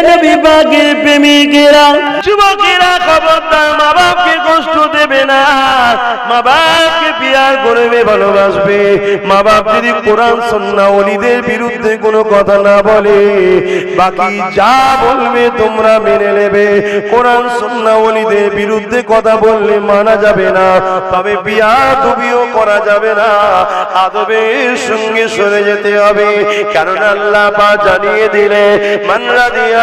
and পাকের প্রেমিকেরা। যুবকেরা মা বাপকে কষ্ট দেবে না। মা বাপকে পিয়ার করবে, ভালোবাসবে। মা বাপ যদি কোরআন সন্না অলিদের বিরুদ্ধে কোনো কথা না বলে, বাকি যা বলবে তোমরা মেনে নেবে। কোরআন সন্না অলিদের বিরুদ্ধে কথা বললে মানা যাবে না। তবে বিয়া দুবিও করা যাবে না। আদবের সঙ্গে সরে যেতে হবে। কারণ আল্লাহ জানিয়ে দিলে, মানরা দিয়া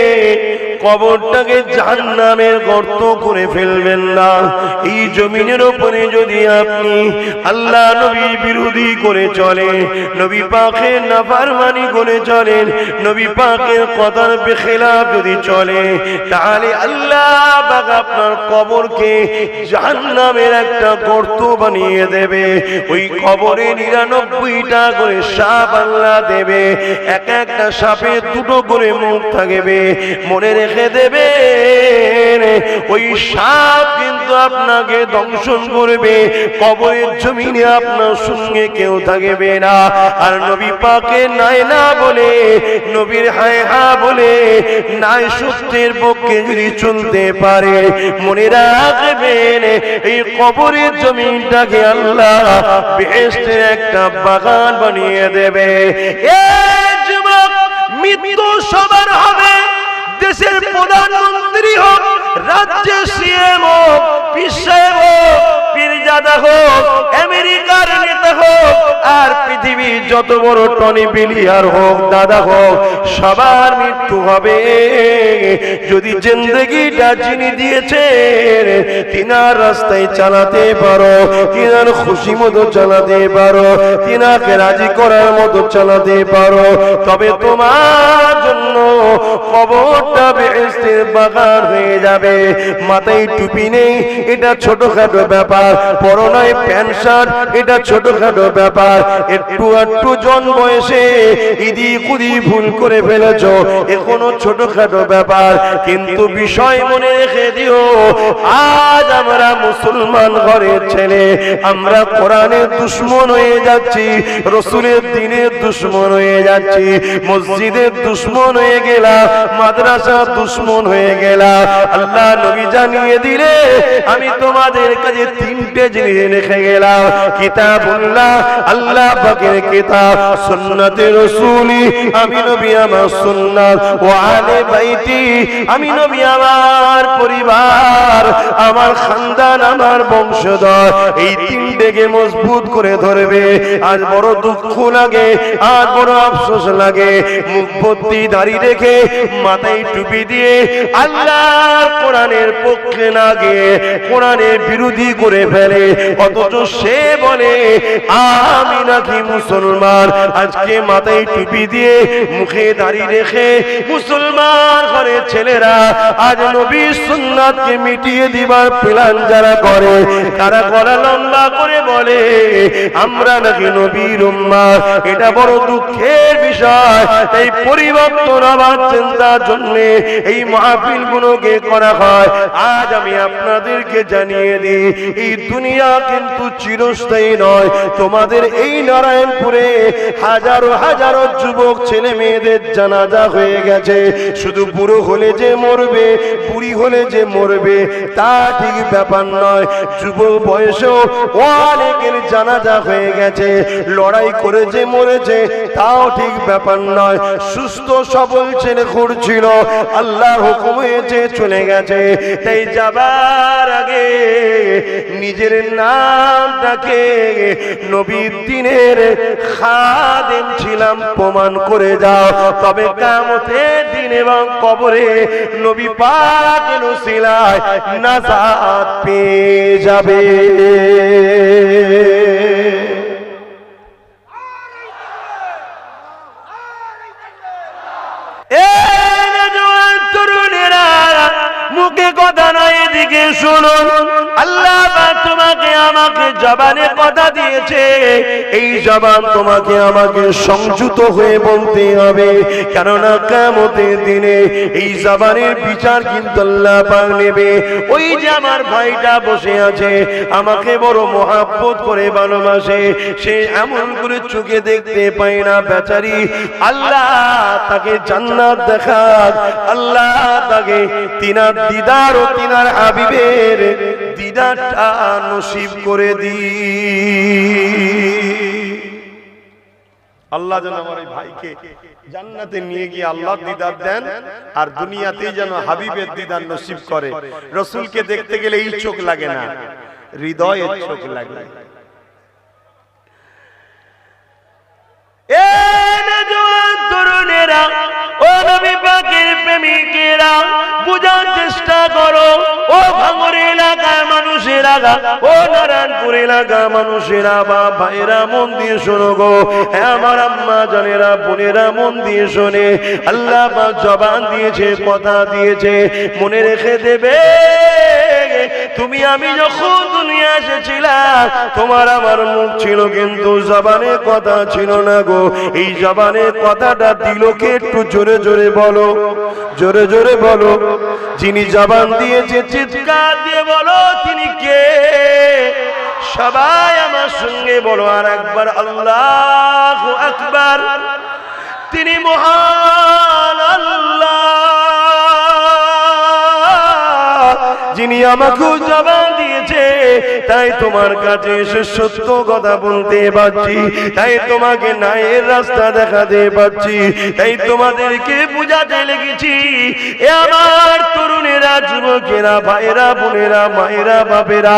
কবরটাকে জাহান্নামের গর্ত করে ফেলবেন না। এই জমিনের উপরে যদি আপনি আল্লাহ নবী বিরোধী করে চলে নবী পাকের নাফারমানি করে চলেন, নবী পাকের কথার বেখেলাফ যদি চলে, তাহলে আল্লাহ পাক আপনার কবরকে জাহান্নামের একটা গর্ত বানিয়ে দেবে। ওই কবরে নিরানব্বইটা করে সাপ আল্লাহ দেবে, এক একটা সাপে দুটো করে মুখ থাকবে। মনে রেখে দেবে ওই সাপ কিন্তু আপনাকে দংশন করবে, কবরের জমিনে আপনার সঙ্গে কেউ থাকবে না। আর নবী পাকে নাই না বলে, নবীর হায় হা বলে, নাই সত্যের পক্ষে যদি চলতে পারে, মনে রাখবেন, এই কবরের জমিনটাকে আল্লাহ বেহেস্টের একটা বাগান বানিয়ে দেবে। মৃত্যু সবার হবে। দেশের প্রধানমন্ত্রী হোক, রাজ্যের সিএম হোক পিসাহেব হোক, পীরজাদা হোক, আমেরিকার নেতা হোক, আর পৃথিবীর যত বড় টনি বিলিয়ার হোক, দাদা হোক, সবার মৃত্যু হবে। যদি জিন্দগিটা যিনি দিয়েছেন, তিনার রাস্তায় চালাতে পারো, তিনার খুশি মতো চালাতে পারো, তিনাকে রাজি করার মতো চালাতে পারো। তবে তোমার জন্য খবরটা বেহেস্তের বাগান হয়ে যাবে। মাথায় টুপি নেই, এটা ছোটখাটো ব্যাপার। পরনায় প্যান্ট শার্ট, এটা ছোটখাটো ব্যাপার। একটু একটু জন বয়সে ইদি কুদি ভুল করে ফেলেছ, এখনও ছোটখাটো ব্যাপার। কিন্তু বিষয় মনে রেখে দিও, আজ আমরা মুসলমান ঘরের ছেলে, আমরা কোরআনের দুশ্মন হয়ে যাচ্ছি, রসুলের দিনের দুশ্মন হয়ে যাচ্ছি, মসজিদের দুশ্মন হয়ে গেলাম মাদ্রাসা দুশ্মন হয়ে গেলাম আল্লাহ নবী জানিয়ে দিলে, আমি তোমাদের কাছে তিনটে জিনিস রেখে গেলাম। কিতাবুল্লাহ, আল্লাহ পাকের কিতাব, সুন্নতে রসুলি, আমি নবী আমার সুন্নাত, ও আলে বাইতি, আমি নবী আমার পরিবার, আমার খানদান, আমার বংশধর। এই তিনটেকে মজবুত করে ধরবে। আজ বড় দুঃখ লাগে, আজ বড় আফসোস লাগে। মুখ ভর্তি দাড়ি রেখে, মাথায় টুপি দিয়ে আল্লাহর কোরআনের পক্ষে না গিয়ে কোরআনের বিরোধী করে ফেলে। অথচ সে বলে, আমি নাকি মুসলমান। আজকে মাথায় টুপি দিয়ে মুখে দাড়ি রেখে মুসলমান ঘরে ছেলেরা আজ নবী সুন্নাতকে মিটিয়ে দিবার প্ল্যান যারা করে, তারা গলা লম্বা করে বলে, আমরা নাকি নবীর উম্মাহ। এটা বড় দুঃখের বিষয়। এই পরিবর্তন নারায়ণপুরে হাজারো হাজারো যুবক, ছেলে মেয়েদের জানাজা হয়ে গেছে। শুধু বুড়ো হলে যে মরবে, বুড়ি হলে যে মরবে, তা ঠিক ব্যাপার নয়। যুব বয়সেও অনেকের জানাজা হয়ে গেছে। লড়াই করে যে মরেছে, তাও ঠিক ব্যাপার নয়। সুস্থ সবল ছেলে করছিল আল্লাহ হুকুম হয়েছে, চলে গেছে। তাই যাবার আগে নিজের নামটাকে নবীর দিনের খাদেম ছিলাম, প্রমাণ করে যাও তবে কামতের দিন এবং কবরে নবী পাক নসিলায় নাজাত পেয়ে যাবে। শুনুন। আমাকে জবানে কথা দিয়েছে। এই জবান তোমাকে আমাকে সংযুত হয়ে বলতে হবে। কেননা কেমতের দিনে এই জবানের বিচার কিন্তু নেবে। ওই যে আমার ভাইটা বসে আছে, আমাকে বড় মহাব্বত করে ভালোবাসে। সে এমন করে চোখে দেখতে পায় না, বেচারি। আল্লাহ তাকে জান্নাত দেখাক। আল্লাহ তাকে তিনার দিদার ও তিনার হাবিবের দিদারটা নসিব করে দি। আল্লাহ যেন আমার এই ভাইকে জান্নাতে নিয়ে গিয়ে আল্লাহ দিদার দেন আর দুনিয়াতেই যেন হাবিবের দিদার নসিব করে। রসুলকে দেখতে গেলে এই চোখ লাগে না, হৃদয়ের চোখ লাগে। এ তরুণেরা, ও নবী প্রেমিকেরা, বুঝার চেষ্টা করো। ও ভাঙর ও নারায়ণপুর মানুষেরা বা ভাইরা শোনো গো। হ্যাঁ আমার আম্মা, জানেরা, বোনেরা মন শোনে। আল্লাহ জবান দিয়েছে, কথা দিয়েছে, মনে রেখে দেবে। তুমি আমি যখন দুনিয়া এসেছিলাম তোমার আমার মুখ ছিল কিন্তু জবানে কথা ছিল না গো। এই জবানে কথাটা দিলকে একটু জোরে জোরে বলো। জোরে জোরে বলো। যিনি জবান দিয়েছে, চিৎকার দিয়ে বলো, তিনি কে? সবাই আমার সঙ্গে বলো, আর একবার আল্লাহ আকবার। তিনি মহান যিনি আমাকে জবা দিয়েছে তাই তোমার কাছে এসে সত্য কথা বলতে পারছি। তাই তোমাকে নায়ের রাস্তা দেখাতে পারছি। তাই তোমাদেরকে বুঝাতে লেগেছি। এ আমার তরুণেরা, যুবকেরা ভাইরা বোনেরা, মায়েরা, বাপেরা,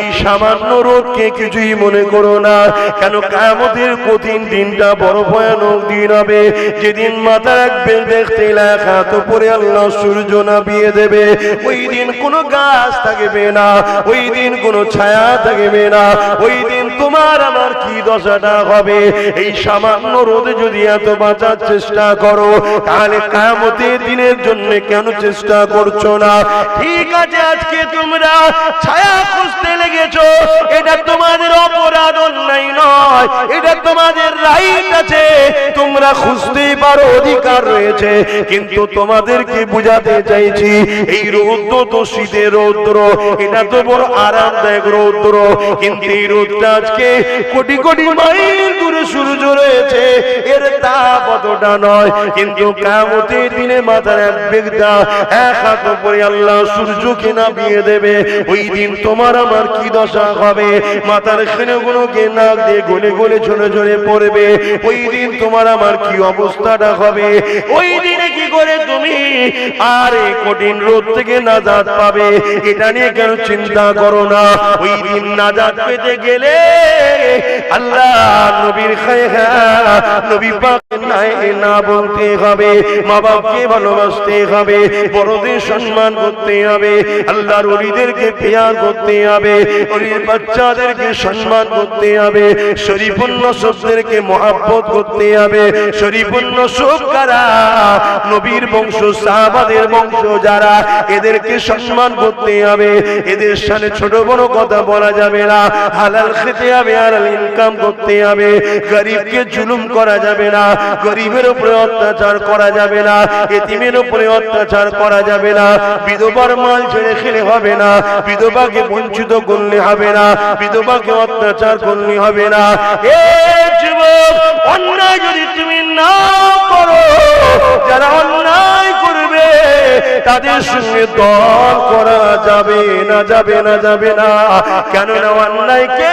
এই সামান্য রোদকে কিছুই মনে করো না। কেন কামতের কঠিন দিনটা বড় ভয়ানক দিন হবে। যেদিন মাথা রাখবেন দেখতে লেখা তো পরে আল্লাহ সূর্য নামিয়ে দেবে। ওই দিন কোনো গাছ থাকবে না। ওই দিন কোনো ছায়া থাকবে না। ওই তোমার আমার কি দশাটা হবে? এই সামান্য রোদে যদি এত বাঁচার চেষ্টা করো, তাহলে কামতের দিনের জন্য কেন চেষ্টা করছ না? ঠিক আছে, আজকে তোমরা ছায়া খুঁজতে লেগেছো। এটা তোমাদের অপরাধ অন্যায় নয়, এটা তোমাদের রাইট আছে। তোমরা খুঁজতেই পারো, অধিকার রয়েছে। কিন্তু তোমাদেরকে বুঝাতে চাইছি, এই রৌদ্র তো শীতের রৌদ্র, এটা তো বড় আরামদায়ক রৌদ্র। কিন্তু এই রোদটা কোটি কোটি মাইল দূরে সূর্য এর তাপ অতটা নয়। কিন্তু কামতের দিনে মাথার এক বেগদা, এক হাত পরে আল্লাহ সূর্যকে নামিয়ে দেবে। ওই দিন তোমার আমার কি দশা হবে? মাথার খেনে গুলোকে নাক দিয়ে গলে গলে ঝরে ঝরে পড়বে। ওই দিন তোমার আমার কি অবস্থাটা হবে? ওই দিনে কি করে তুমি আর এই কঠিন রোদ থেকে নাজাত পাবে? এটা নিয়ে কেন চিন্তা করো না? ওই দিন নাজাত পেতে গেলে আল্লাহ নবীর খায়হা নবী পাক নাই, না বলতে হবে। মা ভালোবাসতে হবে, বড়দের সম্মান করতে হবে, আল্লাহর পেয়ার করতে হবে বাচ্চাদেরকে সম্মান করতে হবে সবদেরকে মহাব্বত করতে হবে সব কারা? নবীর বংশ, সাহাবাদের বংশ যারা, এদেরকে সম্মান করতে হবে, এদের সামনে ছোট বড় কথা বলা যাবে না, হালাল খেতে হবে, হালাল ইনকাম করতে হবে, গরিবকে জুলুম করা যাবে না। গরিবের উপরে অত্যাচার করা যাবে না। এতিমের উপরে অত্যাচার করা যাবে না। বিধবার মাল ছেড়ে খেলে হবে না। বিধবাকে বঞ্চিত করলে হবে না। বিধবাকে অত্যাচার করলে হবে না। অন্যায় যদি তুমি না করো, যারা অন্যায় করবে, তাদের সঙ্গে দল করা যাবে না যাবে না যাবে না। কেননা অন্যায়কে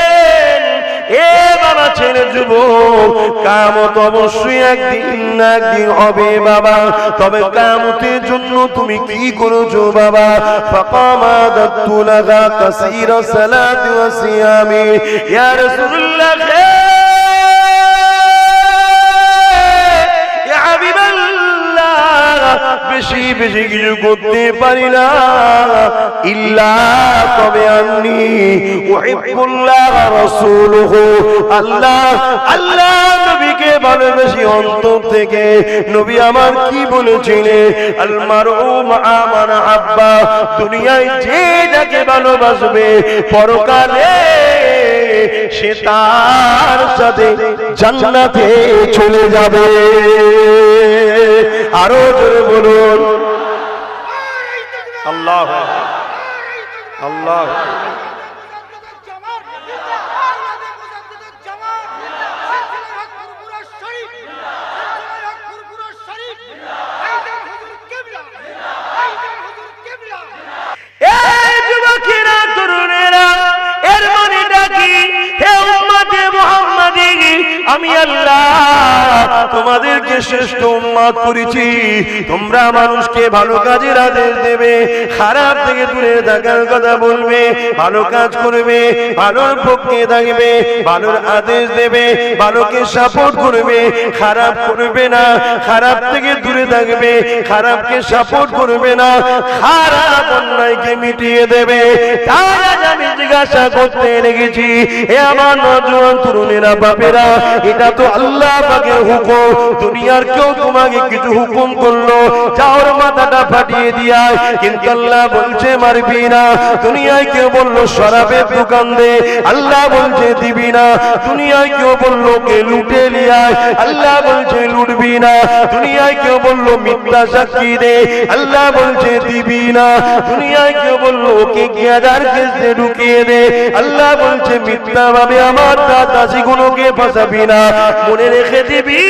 বাবা ছেলে যুবক, কামত অবশ্যই একদিন না একদিন হবে বাবা। তবে কামতের জন্য তুমি কি করেছ বাবা? ফাকামা দাত্তু লাগা কাসীরা সালাতি ওয়া সিয়ামি। ইয়া রাসূলুল্লাহ বেশি বেশি কিছু করতে পারি না। ইল্লা, তবে রাসূলুহু আল্লাহ আল্লাহ নবীকে ভালোবেসি অন্তর থেকে নবী আমার কি বলেছিলেন? মান হাব্বা দুনিয়ায় যে যাকে ভালোবাসবে, পরকালে সে তার সাথে জান্নাতে চলে যাবে। আরও জোরে বলুন। আল্লাহ আল্লাহ। তোমাদেরকে শ্রেষ্ঠ উম্মত করেছি। তোমরা মানুষকে ভালো কাজের আদেশ দেবে, খারাপ থেকে দূরে থাকার কথা বলবে, ভালো কাজ করবে, ভালোর পক্ষে থাকবে, ভালোর আদেশ দেবে, ভালোকে সাপোর্ট করবে, খারাপ করবে না, খারাপ থেকে দূরে থাকবে, খারাপকে সাপোর্ট করবে না, খারাপ অন্যায়কে মিটিয়ে দেবে। তার জিজ্ঞাসা করতে লেগেছি, এ আমার নজওয়ান তরুণেরা বাপেরা, এটা তো আল্লাহ পাকের হুকুম, দুনিয়ার কেউ তোমাকে কিছু হুকুম করল। যাওর মাথাটা ফাটিয়ে দিয়া কিন্তু আল্লাহ বলছে, মারবি না। দুনিয়ায় কেউ বলল, শরাবের দোকান দে। আল্লাহ বলছে, দিবি না। দুনিয়ায় কেউ বলল, কে লুটে লিয়ায় আল্লাহ বলছে, লুটবি না। দুনিয়ায় কেউ বলল, মিথ্যা সাক্ষী দে। আল্লাহ বলছে, দিবি না। দুনিয়ায় কেউ বলল, ওকে গিয়াদার কেসে ঢুকিয়ে দে আল্লাহ বলছে, মিথ্যা ভাবে আমার দাদাজি গুলোকে ফাঁসাবি না। মনে রেখে দিবি,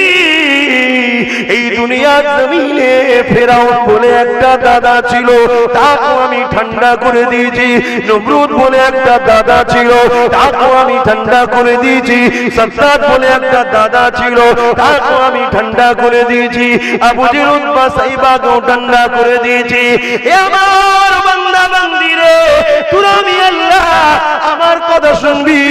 এই দুনিয়ার জমিনে ফেরাউন বলে একটা দাদা ছিল, তাকেও আমি ঠান্ডা করে দিয়েছি। নমরুদ বলে একটা দাদা ছিল, তাকেও আমি ঠান্ডা করে দিয়েছি। সত্তার বলে একটা দাদা ছিল, তাকেও আমি ঠান্ডা করে দিয়েছি। আবু জিরুদ বা সাইবাকেও ঠান্ডা করে দিয়েছি। আমার বান্দা আমি আল্লাহ, আমার কথা শুনবি।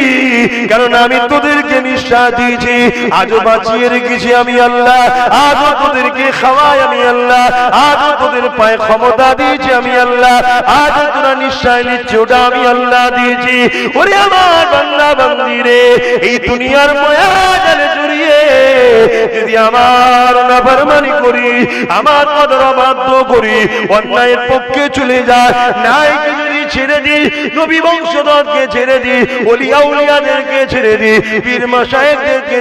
কারণ আমি তোদেরকে নিঃশ্বাস দিয়েছি, আজও বাঁচিয়ে রেখেছি আমি আল্লাহ। আজও তোদেরকে খাওয়াই আমি আল্লাহ। আজও তোদের পায়ে ক্ষমতা দিয়েছি আমি আল্লাহ। আজও তোরা নিঃশ্বাস নিচ্ছি, ওটা আমি আল্লাহ দিয়েছি। ওরে আমার বান্দা, বান্দিরে, এই দুনিয়ার মায়া জড়িয়ে যদি আমার নাফরমানি করি, আমার কদর অবাধ্য করি, অন্যায়ের পক্ষে চলে যায় নাইকে যদি ছেড়ে দিই, নবী বংশধরকে ছেড়ে ওলিয়া উলিয়াদেরকে ছেড়ে পীর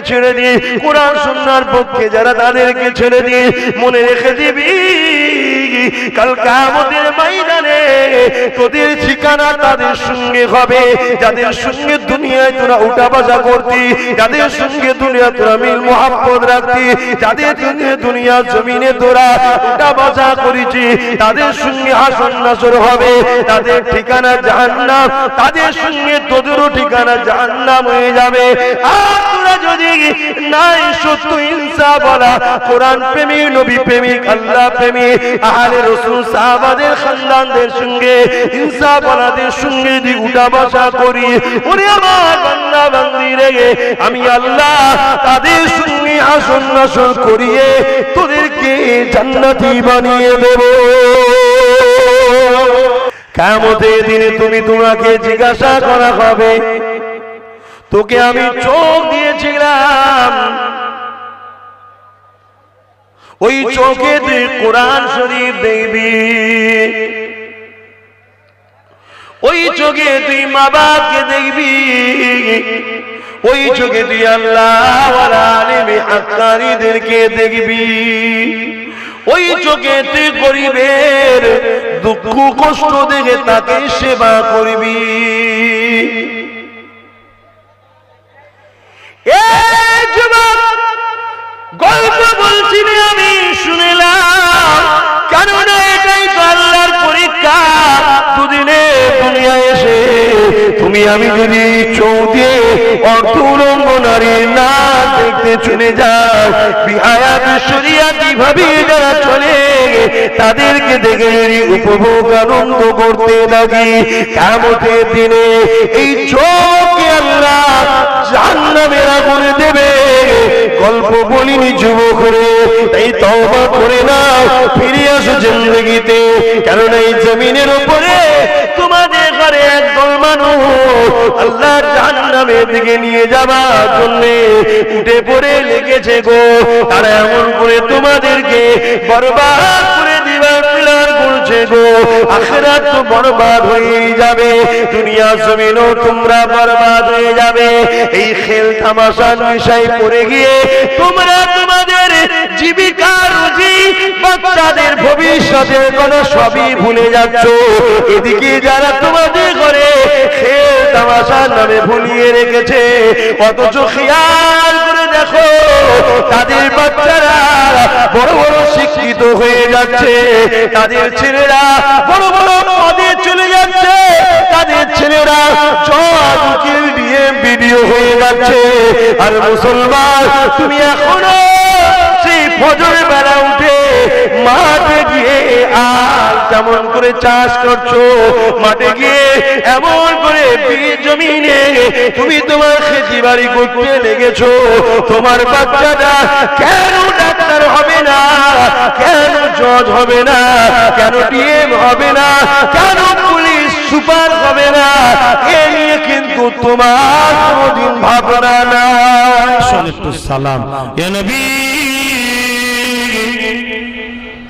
ছেড়ে দিই, কোরআন সুন্নাহর পক্ষে যারা তাদেরকে ছেড়ে দিই, মনে রেখে দিবি, কাল তোদের ঠিকানা তাদের সঙ্গে হবে। যাদের সঙ্গে দুনিয়ায় তোরা উঠা বাজা করতি, যাদের সঙ্গে দুনিয়া তোরা মিল মোহাম্মদ রাখতি, যাদের সঙ্গে দুনিয়া জমিনে তোরা উঠা বাজা করেছি, তাদের সঙ্গে হাসন নাসর হবে। তাদের ঠিকানা জাহান্নাম, তাদের সঙ্গে তোদেরও ঠিকানা জাহান্নাম হয়ে যাবে। আর তোরা যদি নাই সত্য হিংসা বলা, কোরআন প্রেমিক নবী প্রেমিক আল্লাহ প্রেমিক আহলে রসুল, সাহাবাদের খানদানদের সঙ্গে, হিংসা বলাদের সঙ্গে যদি উঠা বসা করি, ওরে আমার বান্দা বান্দি রেগে আমি আল্লাহ তাদের সঙ্গে আসন নাসন করিয়ে তোদেরকে জান্নাতি বানিয়ে দেব। কেমতের দিনে তুমি তোমাকে জিজ্ঞাসা করা হবে, তোকে আমি চোখ দিয়েছিলাম। ওই চোখে তুই কোরআন শরীফ দেখবি। ওই চোখে তুই মা বাপকে দেখবি। ওই চোখে তুই আল্লাহ দেখবি। ওই চোখে তুই গরিবের দুঃখ কষ্ট দেখে তাকে সেবা করবি। গল্প বলছি আমি শুনিলাম তুমি আমি যদি চৌদে অর্থ উলঙ্গ নারী না দেখতে চলে যাও। বিহায়াত শরিয়া কীভাবে যারা চলে তাদেরকে দেখে উপভোগ আনন্দ করতে লাগি, কেমতের দিনে এই চোখকে আল্লাহ জাহান্নামের আগুনে দেবে। গল্প বলিনি যুবক রে তাই তওবা করে না ফিরে আসো জিন্দগিতে। কারণ এই জমিনের উপরে তোমাদের ঘরে মানুষ আল্লাহ জাহান্নামের দিকে নিয়ে যাবার জন্য উঠে পড়ে লেগেছে গো। তারা এমন করে তোমাদেরকে বরবাদ করে দিবার প্ল্যান করছে গো। আখেরাত তো বরবাদ হয়ে যাবে। দুনিয়া জমিনও তোমরা বরবাদ হয়ে যাবে। এই খেল তামাশার বিষয় পড়ে গিয়ে তোমরা তোমাদের জীবিকা রুজি বাচ্চাদের ভবিষ্যতের কথা সবই ভুলে যাচ্ছ। এদিকে যারা তোমাদের ঘরে খেল তামাশার নামে ভুলিয়ে রেখেছে। অথচ খেয়াল করে দেখো, তাদের বাচ্চারা বড় বড় শিক্ষিত হয়ে যাচ্ছে। তাদের ছেলেরা বড় বড় পদে চলে যাচ্ছে। তাদের ছেলেরা জজ দিয়ে হয়ে যাচ্ছে। আর মুসলমান, তুমি এখনও সেই ফজরের বেলা মাঠে গিয়ে আর কেমন করে চাষ করছ, মাঠে গিয়ে এমন করে জমিনে তুমি তোমার খেতি বাড়ি করতে লেগেছো। তোমার বাচ্চাটা কেন ডাক্তার হবে না? কেন জজ হবে না? কেন ডিএম হবে না? কেন পুলিশ সুপার হবে না? এ নিয়ে কিন্তু তোমার কোনোদিন ভাবনা না সালাম। ইয়া নবী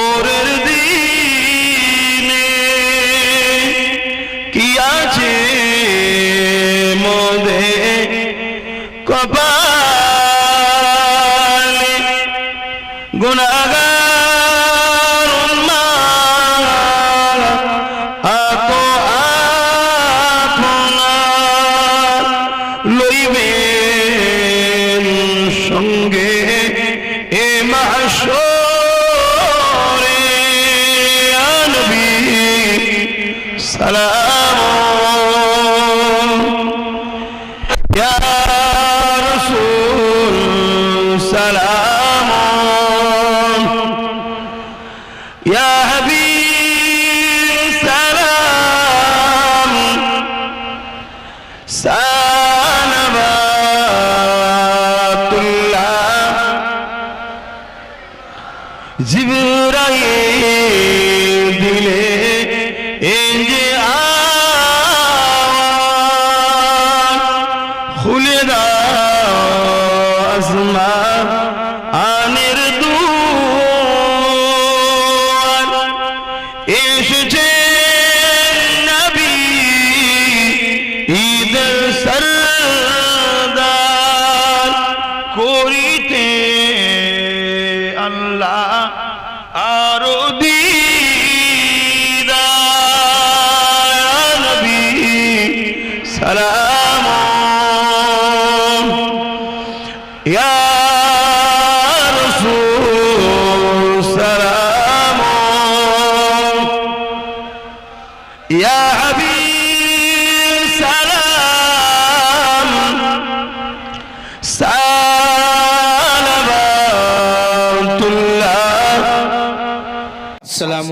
ওরের দিনে। কি আছে মদে কপালে জিবরাইল দিলে এই যে আওয়াজ,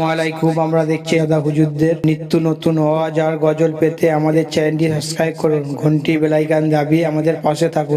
আসসালামু খুব আমরা দেখছি দাদা হুজুরদের নিত্য নতুন আওয়াজ আর গজল পেতে আমাদের চ্যানেলটি সাবস্ক্রাইব করুন, ঘন্টি বেলাইকান দাবি আমাদের পাশে থাকুন।